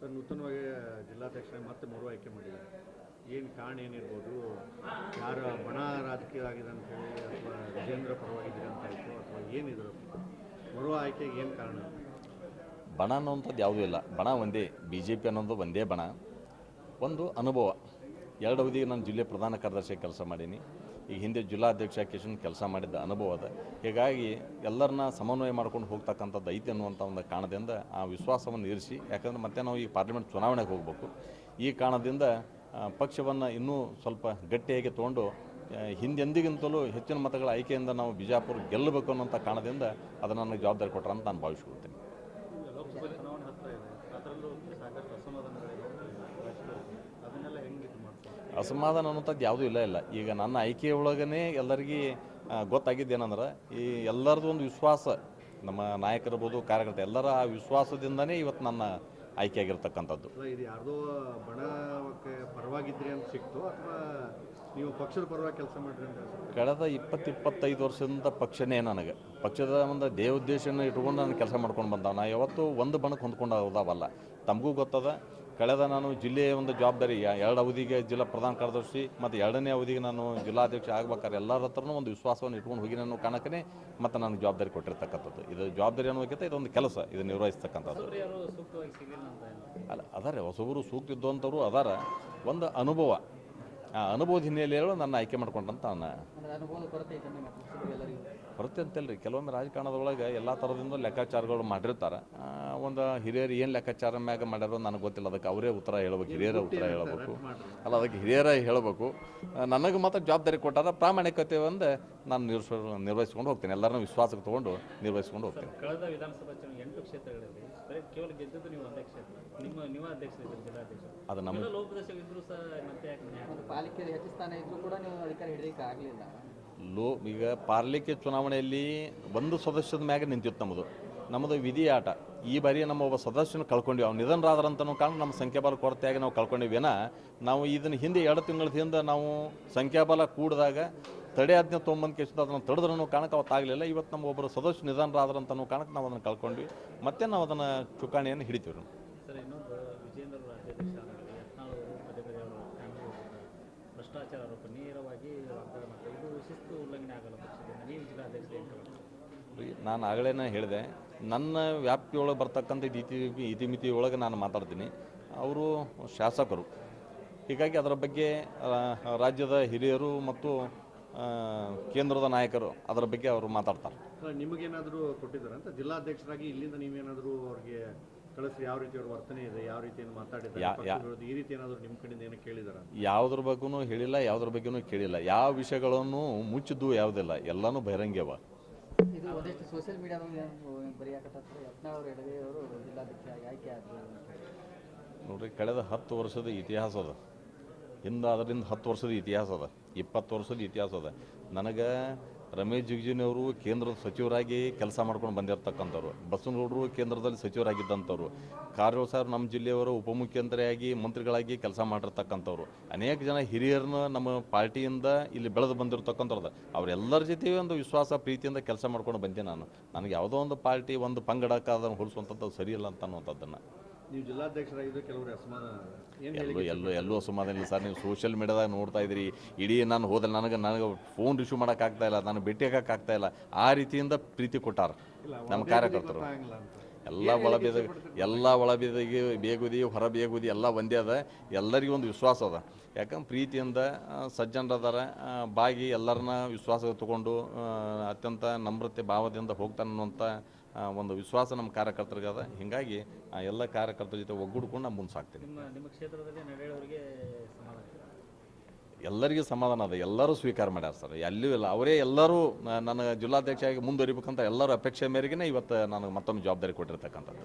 Sir ನೂತನವಾಗಿ ಜಿಲ್ಲಾಧ್ಯಕ್ಷರಾಗಿ ಮತ್ತೆ ಮರು ಆಯ್ಕೆ ಮಾಡಿದ್ದಾರೆ. ಏನು ಕಾರಣ ಏನಿರ್ಬೋದು? ಯಾರು ಬಣ ರಾಜಕೀಯ ಆಗಿದೆ ಅಂತ ಹೇಳಿ ಅಥವಾ ವಿಜೇಂದ್ರ ಪರವಾಗಿದ್ದೀರಿ ಅಂತ ಆಯಿತು ಅಥವಾ ಏನಿದ್ರು ಮರು ಆಯ್ಕೆಗೆ ಏನು ಕಾರಣ? ಬಣ ಅನ್ನೋಂಥದ್ದು ಯಾವುದೂ ಇಲ್ಲ. ಬಣ ಒಂದೇ. ಬಿ ಜೆ ಪಿ ಅನ್ನೋದು ಒಂದೇ ಬಣ. ಒಂದು ಅನುಭವ. ಎರಡು ಅವಧಿಗೆ ನಾನು ಜಿಲ್ಲೆ ಪ್ರಧಾನ ಕಾರ್ಯದರ್ಶಿ ಕೆಲಸ ಮಾಡೀನಿ. ಈಗ ಹಿಂದೆ ಜಿಲ್ಲಾಧ್ಯಕ್ಷ ಕಿಶನ್ ಕೆಲಸ ಮಾಡಿದ್ದ ಅನುಭವ ಅದ. ಹೀಗಾಗಿ ಎಲ್ಲರನ್ನ ಸಮನ್ವಯ ಮಾಡ್ಕೊಂಡು ಹೋಗ್ತಕ್ಕಂಥದ್ದು ಐತಿ ಅನ್ನುವಂಥ ಒಂದು ಕಾರಣದಿಂದ ಆ ವಿಶ್ವಾಸವನ್ನು ಇರಿಸಿ, ಯಾಕಂದ್ರೆ ಮತ್ತೆ ನಾವು ಈ ಪಾರ್ಲಿಮೆಂಟ್ ಚುನಾವಣೆಗೆ ಹೋಗಬೇಕು. ಈ ಕಾರಣದಿಂದ ಪಕ್ಷವನ್ನು ಇನ್ನೂ ಸ್ವಲ್ಪ ಗಟ್ಟಿಯಾಗಿ ತೊಗೊಂಡು ಹಿಂದೆಂದಿಗಿಂತಲೂ ಹೆಚ್ಚಿನ ಮತಗಳ ಆಯ್ಕೆಯಿಂದ ನಾವು ಬಿಜಾಪುರ ಗೆಲ್ಲಬೇಕು ಅನ್ನೋಂಥ ಕಾರಣದಿಂದ ಅದನ್ನು ನನಗೆ ಜವಾಬ್ದಾರಿ ಕೊಟ್ಟರೆ ಅಂತ ನಾನು ಭಾವಿಸ್ಕೊಳ್ತೀನಿ. ಅಸಮಾಧಾನ ಅನ್ನೋಂಥದ್ದು ಯಾವುದೂ ಇಲ್ಲ ಇಲ್ಲ. ಈಗ ನನ್ನ ಆಯ್ಕೆ ಒಳಗನೆ ಎಲ್ಲರಿಗೂ ಗೊತ್ತಾಗಿದ್ದೇನೆಂದ್ರೆ ಈ ಎಲ್ಲರದ್ದು ಒಂದು ವಿಶ್ವಾಸ ನಮ್ಮ ನಾಯಕರಿರ್ಬೋದು ಕಾರ್ಯಕರ್ತ ಎಲ್ಲರ ಆ ವಿಶ್ವಾಸದಿಂದನೇ ಇವತ್ತು ನನ್ನ ಆಯ್ಕೆ ಆಗಿರ್ತಕ್ಕಂಥದ್ದು. ಇದು ಯಾರ್ದೋ ಬಣಕ್ಕೆ ಪರವಾಗಿದ್ರಿ ಅಂತ ಸಿಕ್ತು ಅಥವಾ ನೀವು ಪಕ್ಷದ ಪರವಾಗಿ ಕೆಲಸ ಕಳೆದ ಇಪ್ಪತ್ತು ಇಪ್ಪತ್ತೈದು ವರ್ಷದಿಂದ ಪಕ್ಷನೇ ನನಗೆ. ಪಕ್ಷದ ಒಂದು ದೇವೋದ್ದೇಶನ ಇಟ್ಕೊಂಡು ನಾನು ಕೆಲಸ ಮಾಡ್ಕೊಂಡು ಬಂದವ ನಾ ಯಾವತ್ತೂ ಒಂದು ಬಣಕ್ಕೆ ಹೊಂದ್ಕೊಂಡು ಹೋದಾವಲ್ಲ. ತಮಗೂ ಗೊತ್ತದ ಕಳೆದ ನಾನು ಜಿಲ್ಲೆಯ ಒಂದು ಜವಾಬ್ದಾರಿ ಎರಡು ಅವಧಿಗೆ ಜಿಲ್ಲಾ ಪ್ರಧಾನ ಕಾರ್ಯದರ್ಶಿ ಮತ್ತು ಎರಡನೇ ಅವಧಿಗೆ ನಾನು ಜಿಲ್ಲಾಧ್ಯಕ್ಷ ಆಗ್ಬೇಕಾದ್ರೆ ಎಲ್ಲರ ಹತ್ರನೂ ಒಂದು ವಿಶ್ವಾಸವನ್ನು ಇಟ್ಕೊಂಡು ಹೋಗಿ ನಾನು ಕಾಣಕ್ಕೇ ಮತ್ತು ನನಗೆ ಜವಾಬ್ದಾರಿ ಕೊಟ್ಟಿರ್ತಕ್ಕಂಥದ್ದು. ಇದು ಜವಾಬ್ದಾರಿ ಅನ್ನೋಕ್ಕಿಂತ ಇದೊಂದು ಕೆಲಸ ಇದು ನಿರ್ವಹಿಸ್ತಕ್ಕಂಥದ್ದು. ಅಲ್ಲ ಅದಾರೆ ಹೊಸಬರು ಸೂಕ್ತ ಇದ್ದಂಥವ್ರು ಅದಾರ. ಒಂದು ಅನುಭವ ಆ ಅನುಭವದ ಹಿನ್ನೆಲೆಯಲ್ಲೂ ನನ್ನ ಆಯ್ಕೆ ಮಾಡ್ಕೊಂಡಂತ ಅನುಭವದ ಕೊರತೆ ಅಂತಲ್ರಿ ಕೆಲವೊಮ್ಮೆ ರಾಜಕಾರಣದೊಳಗೆ ಎಲ್ಲ ಥರದಿಂದ ಲೆಕ್ಕಾಚಾರಗಳು ಮಾಡಿರ್ತಾರೆ. ಒಂದು ಹಿರಿಯರು ಏನು ಲೆಕ್ಕಾಚಾರ ಮ್ಯಾಗ ಮಾಡ್ಯಾರೋ ನನಗೆ ಗೊತ್ತಿಲ್ಲ ಅದಕ್ಕೆ ಅವರೇ ಉತ್ತರ ಹೇಳ್ಬೇಕು ಹಿರಿಯರ ಉತ್ತರ ಹೇಳಬೇಕು. ಅಲ್ಲ ಅದಕ್ಕೆ ಹಿರಿಯರ ಹೇಳಬೇಕು. ನನಗೆ ಮಾತ್ರ ಜವಾಬ್ದಾರಿ ಕೊಟ್ಟಾರ ಪ್ರಾಮಾಣಿಕತೆ ಒಂದು ನಾನು ನಿರ್ವಹಿಸ್ ನಿರ್ವಹಿಸ್ಕೊಂಡು ಹೋಗ್ತೀನಿ. ಎಲ್ಲರನ್ನೂ ವಿಶ್ವಾಸಕ್ಕೆ ತೊಗೊಂಡು ನಿರ್ವಹಿಸ್ಕೊಂಡು ಹೋಗ್ತೀನಿ. ಕಳೆದ ವಿಧಾನಸಭಾ ಚುನಾವಣೆ ಎಂಟು ಕ್ಷೇತ್ರಗಳಲ್ಲಿ ಕೇವಲ ಗೆದ್ದದ್ದು ನೀವು ಅಧ್ಯಕ್ಷ ನಿಮ್ಮ ನೀವು ಅಧ್ಯಕ್ಷ ಅದು ನಮ್ಮ ಪಾಲಿಕೆ ಇದ್ರೂ ಕೂಡ ನೀವು ಅಧಿಕಾರ ಆಗಲಿಲ್ಲ. ಲೋ ಈಗ ಪಾರ್ಲಿಕೆ ಚುನಾವಣೆಯಲ್ಲಿ ಒಂದು ಸದಸ್ಯದ ಮ್ಯಾಗ ನಿಂತಿತ್ತು ನಮ್ಮದು. ನಮ್ಮದು ವಿಧಿ ಆಟ. ಈ ಬಾರಿ ನಮ್ಮ ಒಬ್ಬ ಸದಸ್ಯನ ಕಳ್ಕೊಂಡಿವಿ. ಅವ್ನು ನಿಧನರಾದ್ರಂತನೂ ಕಾರಣ ನಮ್ಮ ಸಂಖ್ಯಾಬಲ ಕೊರತೆಯಾಗಿ ನಾವು ಕಳ್ಕೊಂಡಿವೇನ ನಾವು ಇದನ್ನ ಹಿಂದೆ ಎರಡು ತಿಂಗಳ ಹಿಂದೆ ನಾವು ಸಂಖ್ಯಾಬಲ ಕೂಡಿದಾಗ ತಡೆ ಆಜ್ಞೆ ತೊಗೊಂಬಂದು ಕೇಸಿದ ಅದನ್ನು ತಡೆದ್ರೂ ಕಾರಣಕ್ಕೆ ಅವತ್ತಾಗಲಿಲ್ಲ. ಇವತ್ತು ನಮ್ಮ ಒಬ್ಬರು ಸದಸ್ಯ ನಿಧನರಾದ್ರಂತನೂ ಕಾರಣಕ್ಕೆ ನಾವು ಅದನ್ನು ಕಳ್ಕೊಂಡ್ವಿ. ಮತ್ತೆ ನಾವು ಅದನ್ನು ಚುಕ್ಕಾಣಿಯನ್ನು ಹಿಡಿತೀವಿ ನಾವು. ಸರ್ ಇನ್ನೊಂದು ವಿಜೇಂದ್ರ ಅವರು ರಾಜ್ಯಾಧ್ಯಕ್ಷ ಆದಮೇಲೆ ಯತ್ನಾಳ್ ಅವರು ಪದೇ ಪದೇ ಅವರು ಫ್ಯಾಮಿಲಿ ಭ್ರಷ್ಟಾಚಾರ ಆರೋಪ ನೇರವಾಗಿ ಇದು ಶಿಸ್ತು ಉಲ್ಲಂಘನೆ ಆಗಲ್ಲ ಪಕ್ಷದಿಂದ ನೀವು ಜಿಲ್ಲಾಧ್ಯಕ್ಷ ನಾನು ಆಗಲೇ ಹೇಳಿದೆ. ನನ್ನ ವ್ಯಾಪ್ತಿಯೊಳಗೆ ಬರ್ತಕ್ಕಂಥ ಇತಿ ಇತಿಮಿತಿ ಒಳಗೆ ನಾನು ಮಾತಾಡ್ತೀನಿ. ಅವರು ಶಾಸಕರು. ಹೀಗಾಗಿ ಅದರ ಬಗ್ಗೆ ರಾಜ್ಯದ ಹಿರಿಯರು ಮತ್ತು ಕೇಂದ್ರದ ನಾಯಕರು ಅದರ ಬಗ್ಗೆ ಅವರು ಮಾತಾಡ್ತಾರೆ. ನಿಮಗೇನಾದರೂ ಕೊಟ್ಟಿದ್ದಾರೆ ಅಂತ ಜಿಲ್ಲಾಧ್ಯಕ್ಷರಾಗಿ ಇಲ್ಲಿಂದ ನೀವೇನಾದರೂ ಅವ್ರಿಗೆ ಕಳಿಸಿ ಯಾವ ರೀತಿ ಅವ್ರ ವರ್ತನೆ ಇದೆ ಯಾವ ರೀತಿ ಏನು ಯಾ- ಈ ರೀತಿ ಏನಾದರೂ ನಿಮ್ಮ ಕಡೆಯಿಂದ ಏನೋ ಕೇಳಿದಾರ ಯಾವುದ್ರ ಬಗ್ಗೂ ಹೇಳಿಲ್ಲ ಯಾವ್ದ್ರ ಬಗ್ಗೆನೂ ಕೇಳಿಲ್ಲ. ಯಾವ ವಿಷಯಗಳನ್ನು ಮುಚ್ಚಿದ್ದು ಯಾವುದಿಲ್ಲ ಎಲ್ಲನೂ ಬಹಿರಂಗ್ಯವ. ಇದು ಒಂದಿಷ್ಟು ಸೋಷಿಯಲ್ ಮೀಡಿಯಾದಾಗ ಬರೆಯಾಕತ್ತಾರೆ ಯತ್ನಾಳ್ ಅವರು ಎಡಗೈ ಅವರು ಜಿಲ್ಲಾಧ್ಯಕ್ಷ ಆಯ್ಕೆ ಆದ್ರು. ನೋಡ್ರಿ ಕಳೆದ ಹತ್ತು ವರ್ಷದ ಇತಿಹಾಸ ಅದ. ಹಿಂದೆ ಅದರಿಂದ ಹತ್ತು ವರ್ಷದ ಇತಿಹಾಸ ಅದ. ಇಪ್ಪತ್ತು ವರ್ಷದ ಇತಿಹಾಸ ಅದ. ನನಗೆ ರಮೇಶ್ ಜಿಗಜಿನವರು ಕೇಂದ್ರದ ಸಚಿವರಾಗಿ ಕೆಲಸ ಮಾಡ್ಕೊಂಡು ಬಂದಿರತಕ್ಕಂಥವ್ರು. ಬಸವನಗೌಡರು ಕೇಂದ್ರದಲ್ಲಿ ಸಚಿವರಾಗಿದ್ದಂಥವ್ರು. ಕಾರಜೋಳ ಸರ್ ನಮ್ಮ ಜಿಲ್ಲೆಯವರು ಉಪಮುಖ್ಯಮಂತ್ರಿಯಾಗಿ ಮಂತ್ರಿಗಳಾಗಿ ಕೆಲಸ ಮಾಡಿರ್ತಕ್ಕಂಥವ್ರು. ಅನೇಕ ಜನ ಹಿರಿಯರನ್ನ ನಮ್ಮ ಪಾರ್ಟಿಯಿಂದ ಇಲ್ಲಿ ಬೆಳೆದು ಬಂದಿರತಕ್ಕಂಥವ್ರು ಅವರೆಲ್ಲರ ಜೊತೆ ಒಂದು ವಿಶ್ವಾಸ, ಪ್ರೀತಿಯಿಂದ ಕೆಲಸ ಮಾಡ್ಕೊಂಡು ಬಂದೆ ನಾನು. ನನಗೆ ಯಾವುದೋ ಒಂದು ಪಾರ್ಟಿ ಒಂದು ಪಂಗಡಕ್ಕೆ ಅದನ್ನು ಹೋಲಿಸುವಂಥದ್ದು ಸರಿಯಿಲ್ಲ ಅಂತ ಅನ್ನುವಂಥದ್ದನ್ನು. ನೀವು ಜಿಲ್ಲಾಧ್ಯಕ್ಷರಾಗಿದ್ದು ಕೆಲವರು ಅಸಮಾಧಾನ ಎಲ್ಲೂ ಎಲ್ಲೂ ಎಲ್ಲೂ ಅಸಮಾಧಾನ ಇಲ್ಲ ಸರ್ ನೀವು ಸೋಷಿಯಲ್ ಮೀಡಿಯಾದಾಗ ನೋಡ್ತಾ ಇದ್ರಿ ಇಡೀ ನಾನು ಹೋದಲ್ಲಿ ನನಗೆ ನನಗೆ ಫೋನ್ ರಿಸೀವ್ ಮಾಡೋಕ್ಕಾಗ್ತಾ ಇಲ್ಲ ನಾನು ಭೇಟಿ ಆಗ್ತಾ ಇಲ್ಲ. ಆ ರೀತಿಯಿಂದ ಪ್ರೀತಿ ಕೊಟ್ಟಾರ ನಮ್ಮ ಕಾರ್ಯಕರ್ತರು. ಎಲ್ಲ ಒಳ ಬೇದ ಎಲ್ಲ ಒಳ ಬೇದಿಗೆ ಬೇಗುದಿ ಹೊರ ಬೇಗುದಿ ಎಲ್ಲ ಒಂದೇ ಅದ. ಎಲ್ಲರಿಗೂ ಒಂದು ವಿಶ್ವಾಸ ಅದ. ಯಾಕಂದ್ರೆ ಪ್ರೀತಿಯಿಂದ ಸಜ್ಜನರ ಸಜ್ಜನರದಾರ ಬಾಗಿ ಎಲ್ಲರನ್ನ ವಿಶ್ವಾಸ ತಗೊಂಡು ಅತ್ಯಂತ ನಮ್ರತೆ ಭಾವದಿಂದ ಹೋಗ್ತಾನೆ ಅನ್ನುವಂಥ ಒಂದು ವಿಶ್ವಾಸ ನಮ್ಮ ಕಾರ್ಯಕರ್ತರಿಗೆ ಅದ ಹೀಗಾಗಿ ಆ ಎಲ್ಲ ಕಾರ್ಯಕರ್ತರ ಜೊತೆ ಒಗ್ಗೂಡ್ಕೊಂಡು ನಾನು ಮುಂದೆ ಸಾಕ್ತೀನಿ ನಿಮ್ಮ ಕ್ಷೇತ್ರದಲ್ಲಿ ನಡೆಯೋರಿಗೆ ಎಲ್ಲರಿಗೂ ಸಮಾಧಾನ ಅದ. ಎಲ್ಲರೂ ಸ್ವೀಕಾರ ಮಾಡ್ಯಾರ ಸರ್. ಎಲ್ಲೂ ಇಲ್ಲ. ಅವರೇ ಎಲ್ಲರೂ ನನ್ನ ಜಿಲ್ಲಾಧ್ಯಕ್ಷರಾಗಿ ಮುಂದುವರಿಬೇಕಂತ ಎಲ್ಲರೂ ಅಪೇಕ್ಷೆ ಮೇರೆಗೆ ಇವತ್ತು ನನಗೆ ಮತ್ತೊಮ್ಮೆ ಜವಾಬ್ದಾರಿ ಕೊಟ್ಟಿರ್ತಕ್ಕಂಥದ್ದು.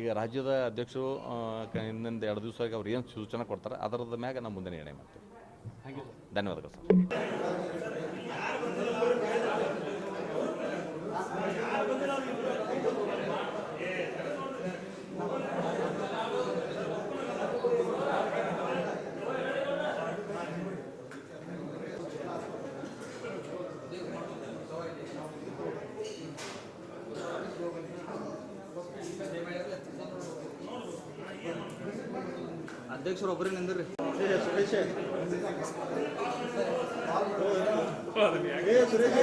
ಈಗ ರಾಜ್ಯದ ಅಧ್ಯಕ್ಷರು ಇನ್ನೊಂದು ಎರಡು ದಿವಸವಾಗಿ ಅವ್ರು ಏನು ಸೂಚನೆ ಕೊಡ್ತಾರೆ ಅದರದ ಮ್ಯಾಗ ನಾವು ಮುಂದೆ ನಿರ್ಣಯ ಮಾಡ್ತೀವಿ ಧನ್ಯವಾದಗಳು ಸರ್. ಅಧ್ಯಕ್ಷರು ಒಬ್ಬರೇ ನಿಂದ್ರಿ ಸುರೇಶ್ ಸುರೇಶ್.